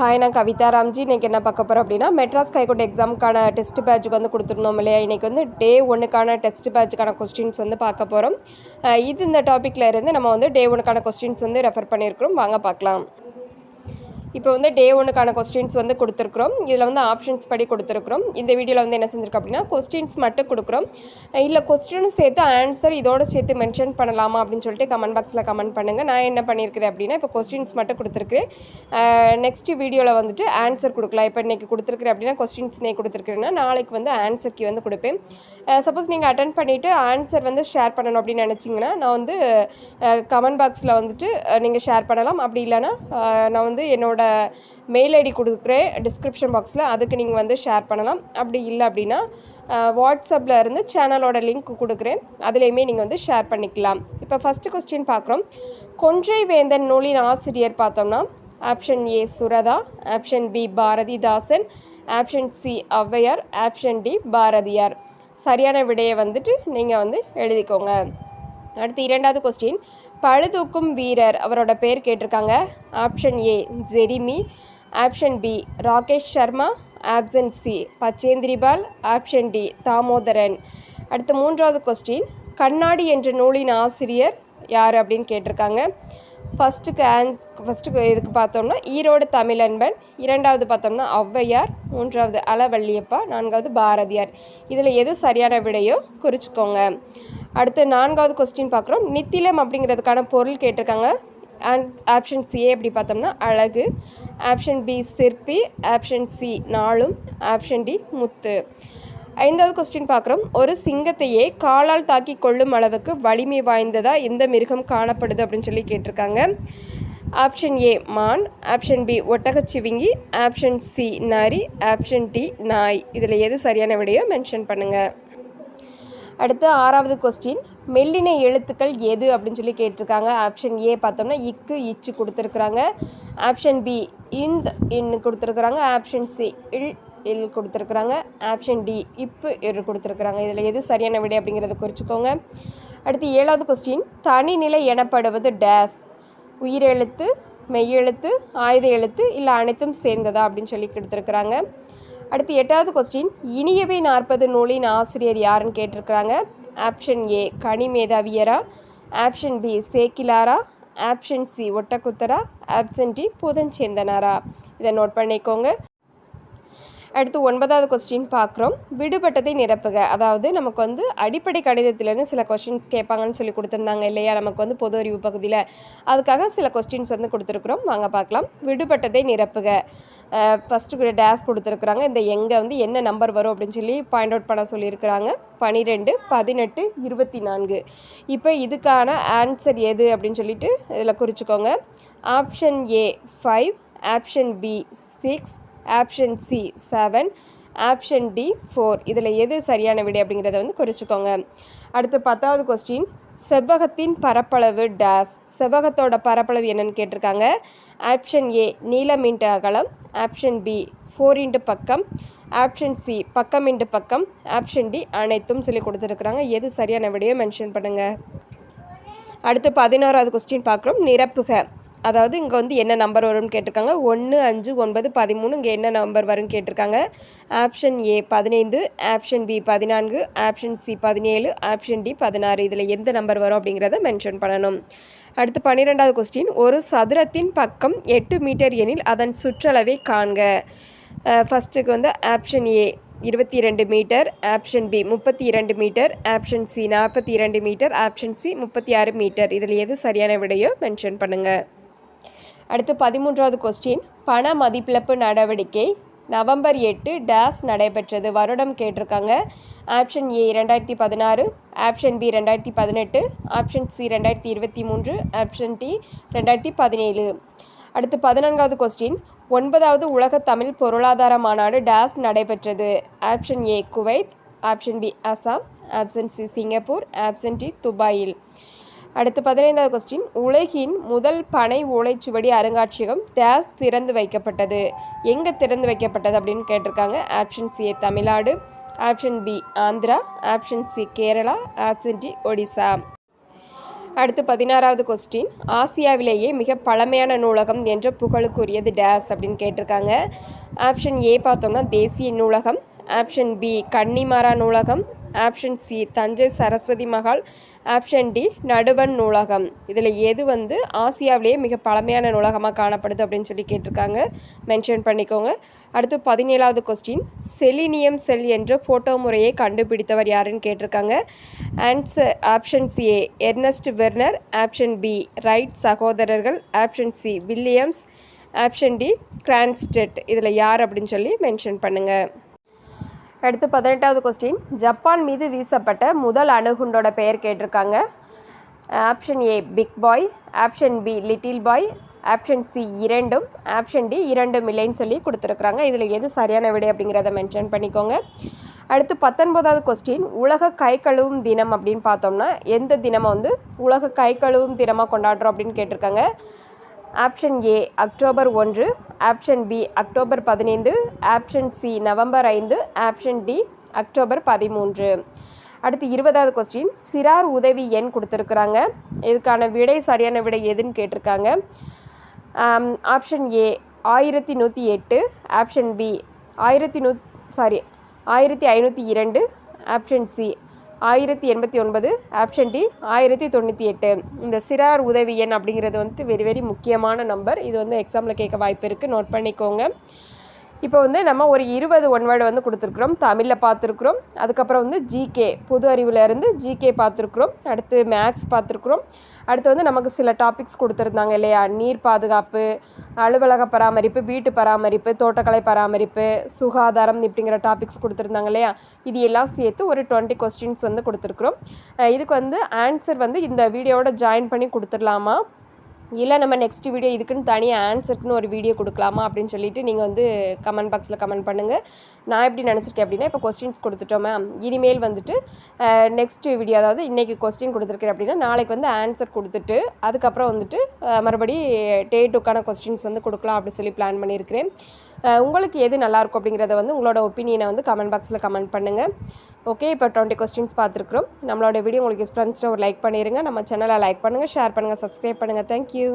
Hi நான் கவிதா ராம்ஜி. இன்றைக்கி என்ன பார்க்க போகிறோம் அப்படின்னா மெட்ராஸ் கைகோட் எக்ஸாமுக்கான டெஸ்ட் பேட்சுக்கு வந்து கொடுத்துருந்தோம் இல்லையா? இன்றைக்கி வந்து டே ஒன்றுக்கான டெஸ்ட் பேட்சுக்கான கொஸ்டின்ஸ் வந்து பார்க்க போகிறோம் இது இந்த டாப்பிக்கில் இருந்து நம்ம வந்து டே ஒன்றுக்கான கொஸ்டின்ஸ் வந்து ரெஃபர் பண்ணியிருக்கிறோம். வாங்க பார்க்கலாம். இப்போ வந்து டே ஒன்றுக்கான கொஸ்டின்ஸ் வந்து கொடுத்துருக்குறோம். இதில் வந்து ஆப்ஷன்ஸ் படி கொடுத்துருக்குறோம். இந்த வீடியோவில் வந்து என்ன செஞ்சுருக்கோம் அப்படின்னா கொஸ்டின்ஸ் மட்டும் கொடுக்குறோம். இல்லை கொஸ்டினும் சேர்த்து ஆன்சர் இதோட சேர்த்து மென்ஷன் பண்ணலாமா அப்படின்னு சொல்லிட்டு கமெண்ட் பாக்ஸில் கமெண்ட் பண்ணுங்கள் நான் என்ன பண்ணியிருக்கிறேன் அப்படின்னா இப்போ கொஸ்டின்ஸ் மட்டும் கொடுத்துருக்குறேன் நெக்ஸ்ட் வீடியோவில் வந்துட்டு ஆன்சர் கொடுக்கலாம். இப்போ இன்றைக்கி கொடுத்துருக்குறேன் அப்படின்னா கொஸ்டின்ஸ் நே கொடுத்துருக்குறேன்னா நாளைக்கு வந்து ஆன்சர் கீ வந்து கொடுப்பேன். சப்போஸ் நீங்கள் அட்டன் பண்ணிவிட்டு ஆன்சர் வந்து ஷேர் பண்ணணும் அப்படின்னு நினச்சிங்கன்னா நான் வந்து கமெண்ட் பாக்ஸில் வந்துட்டு நீங்கள் ஷேர் பண்ணலாம். அப்படி இல்லைன்னா நான் வந்து என்னோட மெயில் ஐடி கொடுக்குறேன் டிஸ்கிரிப்ஷன் பாக்ஸில் அதுக்கு நீங்கள் வந்து ஷேர் பண்ணலாம். அப்படி இல்லை அப்படின்னா வாட்ஸ்அப்பில் இருந்து சேனலோட லிங்க் கொடுக்குறேன். அதுலேயுமே நீங்கள் வந்து ஷேர் பண்ணிக்கலாம். இப்போ ஃபஸ்ட்டு கொஸ்டின் பார்க்குறோம். கொன்றை வேந்தன் நூலின் ஆசிரியர் பார்த்தோம்னா option A Suratha option B Bharathidasan option C Avvaiyar option D Bharathiyar. சரியான விடையை வந்துட்டு நீங்கள் வந்து எழுதிக்கோங்க. அடுத்து இரண்டாவது கொஸ்டின் பழுதூக்கும் வீரர் அவரோட பேர் கேட்டிருக்காங்க. Option A Jeremy. Option B Rakesh Sharma. Option C Bachendri Pal option D Damodaran. அடுத்த மூன்றாவது கொஸ்டின் கண்ணாடி என்ற நூலின் ஆசிரியர் யார் அப்படின்னு கேட்டிருக்காங்க. ஃபஸ்ட்டுக்கு ஆன் ஃபஸ்ட்டுக்கு இதுக்கு பார்த்தோம்னா ஈரோடு தமிழன்பன் இரண்டாவது பார்த்தோம்னா ஔவையார் மூன்றாவது அளவள்ளியப்பா நான்காவது பாரதியார். இதில் எது சரியான விடையோ குறிச்சிக்கோங்க. அடுத்து நான்காவது கொஸ்டின் பார்க்குறோம். நித்திலம் அப்படிங்கிறதுக்கான பொருள் கேட்டிருக்காங்க. அண்ட் ஆப்ஷன் சி எப்படி பார்த்தோம்னா அழகு. ஆப்ஷன் பி சிற்பி. ஆப்ஷன் சி நாளும். ஆப்ஷன் டி முத்து. ஐந்தாவது கொஸ்டின் பார்க்குறோம். ஒரு சிங்கத்தையே காலால் தாக்கி கொள்ளும் அளவுக்கு வலிமை வாய்ந்ததா எந்த மிருகம் காணப்படுது அப்படின்னு சொல்லி கேட்டிருக்காங்க. ஆப்ஷன் ஏ மான். ஆப்ஷன் பி ஒட்டகச்சிவிங்கி. ஆப்ஷன் சி நரி. ஆப்ஷன் டி நாய். இதில் எது சரியான விடையோ மென்ஷன் பண்ணுங்கள் அடுத்து ஆறாவது கொஸ்டின் மெல்லின எழுத்துக்கள் எது அப்படின்னு சொல்லி கேட்டிருக்காங்க. ஆப்ஷன் ஏ பார்த்தோம்னா இக்கு இச்சு கொடுத்துருக்குறாங்க. ஆப்ஷன் பி இந்த இன்னு கொடுத்துருக்குறாங்க. ஆப்ஷன் சி இல் எல் கொடுத்துருக்குறாங்க. ஆப்ஷன் டி இப்பு இரு கொடுத்துருக்குறாங்க. இதில் எது சரியான விடை அப்படிங்கிறத குறிச்சிக்கோங்க. அடுத்து ஏழாவது கொஸ்டின் தனிநிலை எனப்படுவது டேஸ் உயிரெழுத்து மெய்யெழுத்து ஆயுத எழுத்து இல்லை அனைத்தும் சேர்ந்ததா அப்படின்னு சொல்லி கொடுத்துருக்குறாங்க. அடுத்து எட்டாவது கொஸ்டின் இனியவை நாற்பது நூலின் ஆசிரியர் யாருன்னு கேட்டிருக்கிறாங்க. ஆப்ஷன் ஏ கனிமேதாவியரா ஆப்ஷன் பி சேக்கிலாரா. ஆப்ஷன் சி ஒட்டக்குத்தரா. ஆப்ஷன் டி புதஞ்சேந்தனாரா இதை நோட் பண்ணிக்கோங்க. அடுத்து ஒன்பதாவது கொஸ்டின் பார்க்குறோம். விடுபட்டதை நிரப்புக. அதாவது நமக்கு வந்து அடிப்படை கணிதத்திலேருந்து சில கொஸ்டின்ஸ் கேட்பாங்கன்னு சொல்லி கொடுத்துருந்தாங்க இல்லையா? நமக்கு வந்து பொது அறிவு பகுதியில். அதுக்காக சில கொஸ்டின்ஸ் வந்து கொடுத்துருக்குறோம். வாங்க பார்க்கலாம். விடுபட்டதை நிரப்புக. ஃபஸ்ட்டு டேஸ் கொடுத்துருக்குறாங்க. இந்த எங்கே வந்து என்ன நம்பர் வரும் அப்படின்னு சொல்லி பாயிண்ட் அவுட் பண்ண சொல்லியிருக்கிறாங்க. பன்னிரெண்டு பதினெட்டு இருபத்தி நான்கு இப்போ இதுக்கான ஆன்சர் எது அப்படின்னு சொல்லிட்டு இதில் குறிச்சிக்கோங்க. Option A five option B six option C seven option D four இதில் எது சரியான விடை அப்படிங்கிறத வந்து குறிச்சிக்கோங்க. அடுத்து பத்தாவது கொஸ்டின் செவ்வகத்தின் பரப்பளவு டேஸ் செவ்வகத்தோட பரப்பளவு என்னன்னு கேட்டிருக்காங்க. ஆப்ஷன் ஏ நீளம் இன்ட்டு அகலம். ஆப்ஷன் பி ஃபோர் இன்ட்டு பக்கம். ஆப்ஷன் சி பக்கம் இன்ட்டு பக்கம். ஆப்ஷன் டி அனைத்தும் சொல்லி கொடுத்துருக்குறாங்க. எது சரியான விடையோ மென்ஷன் பண்ணுங்கள் அடுத்து பதினோராவது கொஸ்டின் பார்க்குறோம். நிரப்புக. அதாவது இங்கே வந்து என்ன நம்பர் வரும்னு கேட்டிருக்காங்க. ஒன்று அஞ்சு ஒன்பது பதிமூணு இங்கே என்ன நம்பர் வரும்னு கேட்டிருக்காங்க. ஆப்ஷன் ஏ பதினைந்து ஆப்ஷன் பி பதினான்கு ஆப்ஷன் சி பதினேழு ஆப்ஷன் டி பதினாறு. இதில் எந்த நம்பர் வரும் அப்படிங்கிறத மென்ஷன் பண்ணணும். அடுத்து பன்னிரெண்டாவது கொஸ்டின் ஒரு சதுரத்தின் பக்கம் எட்டு மீட்டர் எனில் அதன் சுற்றளவை காண்க. ஃபஸ்ட்டுக்கு வந்து ஆப்ஷன் ஏ இருபத்தி இரண்டு மீட்டர் ஆப்ஷன் பி முப்பத்தி இரண்டு மீட்டர் ஆப்ஷன் சி நாற்பத்தி இரண்டு மீட்டர் ஆப்ஷன் சி முப்பத்தி ஆறு மீட்டர். இதில் எது சரியான விடையோ மென்ஷன் பண்ணுங்கள் அடுத்து பதிமூன்றாவது கொஸ்டின் பண மதிப்பிழப்பு நடவடிக்கை. நவம்பர் எட்டு டேஸ் நடைபெற்றது. வருடம் கேட்டிருக்காங்க. ஆப்ஷன் ஏ ரெண்டாயிரத்தி பதினாறு ஆப்ஷன் பி ரெண்டாயிரத்தி பதினெட்டு ஆப்ஷன் சி ரெண்டாயிரத்தி இருபத்தி மூன்று ஆப்ஷன் டி ரெண்டாயிரத்தி பதினேழு. அடுத்து பதினான்காவது கொஸ்டின் ஒன்பதாவது உலக தமிழ் பொருளாதார மாநாடு டேஸ் நடைபெற்றது. Option A Kuwait option B Assam option C Singapore option D துபாயில். அடுத்து பதினைந்தாவது கொஸ்டின் உலகின் முதல் பனை ஓலைச்சுவடி அருங்காட்சியகம் டேஸ் திறந்து வைக்கப்பட்டது. எங்கே திறந்து வைக்கப்பட்டது அப்படின்னு கேட்டிருக்காங்க. Option C Tamil Nadu option B Andhra option C Kerala option D Odisha. அடுத்து பதினாறாவது கொஸ்டின் ஆசியாவிலேயே மிக பழமையான நூலகம் என்ற புகழுக்குரியது டேஸ் அப்படின்னு கேட்டிருக்காங்க. ஆப்ஷன் ஏ பார்த்தோம்னா தேசிய நூலகம். ஆப்ஷன் பி கன்னிமாரா நூலகம். Option C Thanjai Saraswathi Mahal option D நடுவன் நூலகம். இதில் எது வந்து ஆசியாவிலேயே மிக பழமையான நூலகமாக காணப்படுது அப்படின்னு சொல்லி கேட்டிருக்காங்க. மென்ஷன் பண்ணிக்கோங்க. அடுத்து பதினேழாவது கொஸ்டின் செலினியம் செல் என்ற ஃபோட்டோ முறையை கண்டுபிடித்தவர் யாருன்னு கேட்டிருக்காங்க. Answer option C Ernest Werner option B Wright சகோதரர்கள். Option C Williams option D Cronstedt இதில் யார் அப்படின்னு சொல்லி மென்ஷன் பண்ணுங்கள் அடுத்து பதினெட்டாவது கொஸ்டின் ஜப்பான் மீது வீசப்பட்ட முதல் அணுகுண்டோட பெயர் கேட்டிருக்காங்க. Option A big boy option B little boy option C இரண்டும். ஆப்ஷன் டி இரண்டும் இல்லைன்னு சொல்லி கொடுத்துருக்குறாங்க. இதில் எது சரியான விடை அப்படிங்கிறத மென்ஷன் பண்ணிக்கோங்க. அடுத்து பத்தொன்பதாவது கொஸ்டின் உலக கை கழுவும் தினம் அப்படின்னு பார்த்தோம்னா எந்த தினமாக வந்து உலக கை கழுவும் தினமாக கொண்டாடுறோம் அப்படின்னு கேட்டிருக்காங்க. ஆப்ஷன் ஏ அக்டோபர் ஒன்று. ஆப்ஷன் பி அக்டோபர் பதினைந்து. ஆப்ஷன் சி நவம்பர் ஐந்து. ஆப்ஷன் டி அக்டோபர் பதிமூன்று. அடுத்து இருபதாவது கொஸ்டின் சிறார் உதவி எண் கொடுத்துருக்குறாங்க. இதுக்கான விடை சரியான விடை எதுன்னு கேட்டிருக்காங்க. ஆப்ஷன் ஏ ஆயிரத்தி நூற்றி எட்டு. ஆப்ஷன் பி ஆயிரத்தி நூ சாரி ஆயிரத்தி ஐநூற்றி இரண்டு. ஆப்ஷன் சி ஆயிரத்தி எண்பத்தி ஒன்பது ஆப்ஷன் டி ஆயிரத்தி தொண்ணூற்றி எட்டு. இந்த சிறார் உதவி எண் அப்படிங்கிறது வந்துட்டு வெரி வெரி முக்கியமான நம்பர் இது வந்து எக்ஸாமில் கேட்க வாய்ப்பு இருக்குது நோட் பண்ணிக்கோங்க. இப்போ வந்து நம்ம ஒரு இருபது ஒன் வேர்டு வந்து கொடுத்துருக்குறோம். தமிழில் பார்த்துருக்குறோம். அதுக்கப்புறம் வந்து ஜிகே பொது அறிவுலேருந்து ஜிகே பார்த்துருக்குறோம். அடுத்து மேக்ஸ் பார்த்துருக்குறோம். அடுத்து வந்து நமக்கு சில டாபிக்ஸ் கொடுத்துருந்தாங்க இல்லையா? நீர் பாதுகாப்பு அலுவலக பராமரிப்பு வீட்டு பராமரிப்பு தோட்டக்கலை பராமரிப்பு சுகாதாரம் இப்படிங்கிற டாபிக்ஸ் கொடுத்துருந்தாங்க இல்லையா? இது எல்லாம் சேர்த்து ஒரு டுவெண்ட்டி கொஸ்டின்ஸ் வந்து கொடுத்துருக்குறோம். இதுக்கு வந்து ஆன்சர் வந்து இந்த வீடியோவோட ஜாயின் பண்ணி கொடுத்துடலாமா? இல்லை நம்ம நெக்ஸ்ட் வீடியோ இதுக்குன்னு தனியாக ஆன்சருக்குன்னு ஒரு வீடியோ கொடுக்கலாமா அப்படின்னு சொல்லிட்டு நீங்கள் வந்து கமெண்ட் பாக்ஸில் கமெண்ட் பண்ணுங்கள் நான் எப்படி நினச்சிருக்கேன் அப்படின்னா இப்போ கொஸ்டின்ஸ் கொடுத்துட்டோமே இனிமேல் வந்துட்டு நெக்ஸ்ட் வீடியோ அதாவது இன்றைக்கி கொஸ்டின் கொடுத்துருக்கேன் அப்படின்னா நாளைக்கு வந்து ஆன்சர் கொடுத்துட்டு அதுக்கப்புறம் வந்துட்டு மறுபடி டே டுக்கான கொஸ்டின்ஸ் வந்து கொடுக்கலாம் அப்படின்னு சொல்லி பிளான் பண்ணியிருக்கிறேன். உங்களுக்கு எது நல்லாயிருக்கும் அப்படிங்கிறத வந்து உங்களோட ஒப்பீனியனை வந்து கமெண்ட் பாக்ஸில் கமெண்ட் பண்ணுங்கள் ஓகே இப்போ டுவெண்ட்டி கொஸ்டின்ஸ் பார்த்துருக்குறோம். நம்மளோட வீடியோ உங்களுக்கு ஃப்ரெண்ட்ஸில் ஒரு லைக் பண்ணிடுங்க நம்ம சேனலை லைக் பண்ணுங்கள் ஷேர் பண்ணுங்கள் சப்ஸ்கிரைப் பண்ணுங்கள் தேங்க்யூ